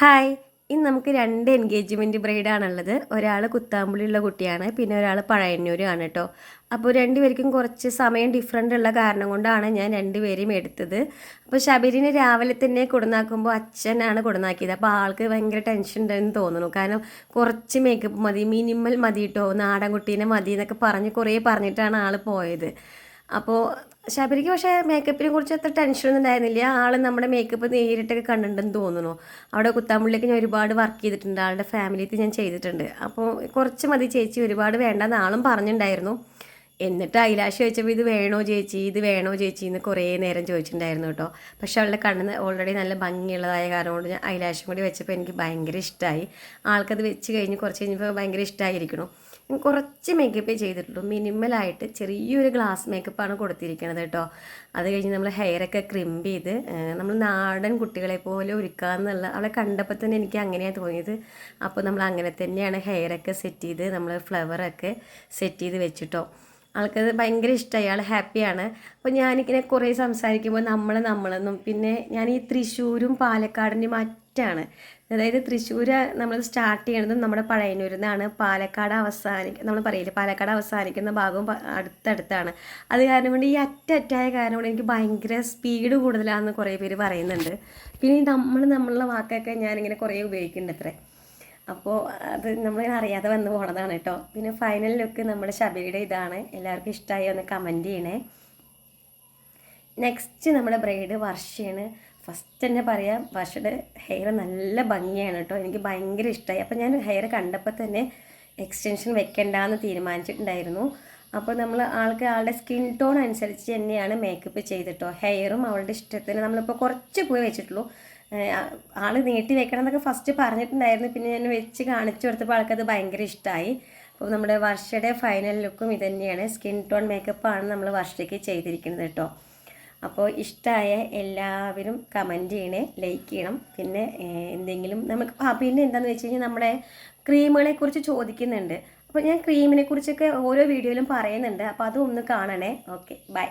Hi ഇന്ന് നമുക്ക് രണ്ട് എൻഗേജ്മെന്റ് ബ്രൈഡാണുള്ളത് ഒരാൾ കുത്താമ്പുള്ളിയുള്ള കുട്ടിയാണ് പിന്നെ ഒരാൾ പഴയന്നൂരാണ് കേട്ടോ അപ്പോൾ രണ്ടുപേർക്കും കുറച്ച് സമയം ഡിഫറന്റ് ഉള്ള കാരണം കൊണ്ടാണ് ഞാൻ രണ്ടുപേരെയും എടുത്തത്. അപ്പോൾ ശബരിനെ രാവിലെ തന്നെ കൊടുന്നാക്കുമ്പോൾ അച്ഛനാണ് കൊടുന്നാക്കിയത്. അപ്പോൾ ആൾക്ക് ഭയങ്കര ടെൻഷൻ ഉണ്ടെന്ന് തോന്നുന്നു. കാരണം കുറച്ച് മേക്കപ്പ് മതി മിനിമൽ മതി കേട്ടോ നാടൻ കുട്ടീനെ മതി എന്നൊക്കെ പറഞ്ഞ് കുറേ പറഞ്ഞിട്ടാണ് ആൾ പോയത്. അപ്പോൾ ശബരിക്ക് പക്ഷേ മേക്കപ്പിനെ കുറിച്ച് അത്ര ടെൻഷനൊന്നും ഉണ്ടായിരുന്നില്ല. ആൾ നമ്മുടെ മേക്കപ്പ് നേരിട്ടൊക്കെ കണ്ടിട്ടുണ്ടെന്ന് തോന്നുന്നു. അവിടെ കുത്താമ്പുള്ളിലേക്ക് ഞാൻ ഒരുപാട് വർക്ക് ചെയ്തിട്ടുണ്ട്. ആളുടെ ഫാമിലിയിൽ ഞാൻ ചെയ്തിട്ടുണ്ട്. അപ്പോൾ കുറച്ച് മതി ചേച്ചി. ഒരുപാട് വേണ്ടെന്ന് ആളും പറഞ്ഞിട്ടുണ്ടായിരുന്നു. എന്നിട്ട് അയിലാഷ് ചോദിച്ചപ്പോൾ ഇത് വേണോ ചേച്ചി? ഇത് വേണോ ചേച്ചി എന്ന് കുറേ നേരം ചോദിച്ചിട്ടുണ്ടായിരുന്നു കേട്ടോ. പക്ഷേ അവളുടെ കണ്ണിന് ഓൾറെഡി നല്ല ഭംഗിയുള്ളതായ കാരണം കൊണ്ട് ഞാൻ അയിലാഷും കൂടി വെച്ചപ്പോൾ എനിക്ക് ഭയങ്കര ഇഷ്ടമായി ആൾക്കത് വെച്ച് കഴിഞ്ഞ് കുറച്ച് കഴിഞ്ഞപ്പോൾ ഭയങ്കര ഇഷ്ടമായിരിക്കണം കുറച്ച് മേക്കപ്പേ ചെയ്തിട്ടുള്ളൂ. മിനിമലായിട്ട് ചെറിയൊരു ഗ്ലാസ് മേക്കപ്പാണ് കൊടുത്തിരിക്കുന്നത് കേട്ടോ. അത് കഴിഞ്ഞ് നമ്മൾ ഹെയറൊക്കെ ക്രിമ്പ് ചെയ്ത് നമ്മൾ നാടൻ കുട്ടികളെ പോലെ ഒരുക്കുക എന്നുള്ള അവളെ കണ്ടപ്പോൾ തന്നെ എനിക്ക് അങ്ങനെയാണ് തോന്നിയത്. അപ്പോൾ നമ്മൾ അങ്ങനെ തന്നെയാണ് ഹെയറൊക്കെ സെറ്റ് ചെയ്ത് നമ്മൾ ഫ്ലവറൊക്കെ സെറ്റ് ചെയ്ത് വെച്ചിട്ടോ. ആൾക്കത് ഭയങ്കര ഇഷ്ടമായി ആൾ ഹാപ്പിയാണ് അപ്പോൾ ഞാനിങ്ങനെ കുറേ സംസാരിക്കുമ്പോൾ നമ്മൾ നമ്മളെന്നും. പിന്നെ ഞാൻ ഈ തൃശ്ശൂരും പാലക്കാടിന്റെ മറ്റാണ് അതായത് തൃശ്ശൂർ നമ്മൾ സ്റ്റാർട്ട് ചെയ്യണതും നമ്മുടെ പഴയന്നൂരിൽ നിന്നാണ് പാലക്കാട് അവസാനിക്ക നമ്മൾ പറയില്ലേ? പാലക്കാട് അവസാനിക്കുന്ന ഭാഗവും അടുത്തടുത്താണ്. അത് കാരണം കൊണ്ട് ഈ അറ്ററ്റായ കാരണം കൊണ്ട് എനിക്ക് ഭയങ്കര സ്പീഡ് കൂടുതലാണെന്ന് കുറേ പേര് പറയുന്നുണ്ട്. പിന്നെ നമ്മൾ നമ്മളുടെ വാക്കൊക്കെ ഞാനിങ്ങനെ കുറേ ഉപയോഗിക്കുന്നുണ്ട് അത്രേ അപ്പോൾ അത് നമ്മൾ അറിയാതെ വന്ന് പോണതാണ് കേട്ടോ. പിന്നെ ഫൈനൽ ലുക്ക് നമ്മുടെ ശബരിയുടെ ഇതാണ്. എല്ലാവർക്കും ഇഷ്ടമായി ഒന്ന് കമന്റ് ചെയ്യണേ. നെക്സ്റ്റ് നമ്മുടെ ബ്രൈഡ് വർഷയാണ്. ഫസ്റ്റ് തന്നെ പറയാം വർഷയുടെ ഹെയർ നല്ല ഭംഗിയാണ് കേട്ടോ. എനിക്ക് ഭയങ്കര ഇഷ്ടമായി അപ്പോൾ ഞാൻ ഹെയർ കണ്ടപ്പോൾ തന്നെ എക്സ്റ്റൻഷൻ വെക്കണ്ടെന്ന് തീരുമാനിച്ചിട്ടുണ്ടായിരുന്നു. അപ്പോൾ നമ്മൾ ആൾക്ക് ആളുടെ സ്കിൻ ടോൺ അനുസരിച്ച് തന്നെയാണ് മേക്കപ്പ് ചെയ്തിട്ടോ. ഹെയറും അവളുടെ ഇഷ്ടത്തിന് നമ്മളിപ്പോൾ കുറച്ച് പോയി വെച്ചിട്ടുള്ളൂ. ആൾ നീട്ടി വെക്കണം എന്നൊക്കെ ഫസ്റ്റ് പറഞ്ഞിട്ടുണ്ടായിരുന്നു. പിന്നെ ഞാൻ വെച്ച് കാണിച്ചു കൊടുത്തപ്പോൾ ആൾക്കത് ഭയങ്കര ഇഷ്ടമായി അപ്പോൾ നമ്മുടെ വർഷയുടെ ഫൈനൽ ലുക്കും ഇതുതന്നെയാണ് സ്കിൻ ടോൺ മേക്കപ്പാണ് നമ്മൾ വർഷയ്ക്ക് ചെയ്തിരിക്കുന്നത് കേട്ടോ. അപ്പോൾ ഇഷ്ടമായ എല്ലാവരും കമന്റ് ചെയ്യണേ. ലൈക്ക് ചെയ്യണം. പിന്നെ എന്തെങ്കിലും നമുക്ക് പിന്നെ എന്താണെന്ന് വെച്ച് കഴിഞ്ഞാൽ നമ്മുടെ ക്രീമുകളെ കുറിച്ച് ചോദിക്കുന്നുണ്ട്. അപ്പോൾ ഞാൻ ക്രീമിനെ കുറിച്ചൊക്കെ ഓരോ വീഡിയോയിലും പറയുന്നുണ്ട്. അപ്പോൾ അതും ഒന്ന് കാണണേ. Okay bye.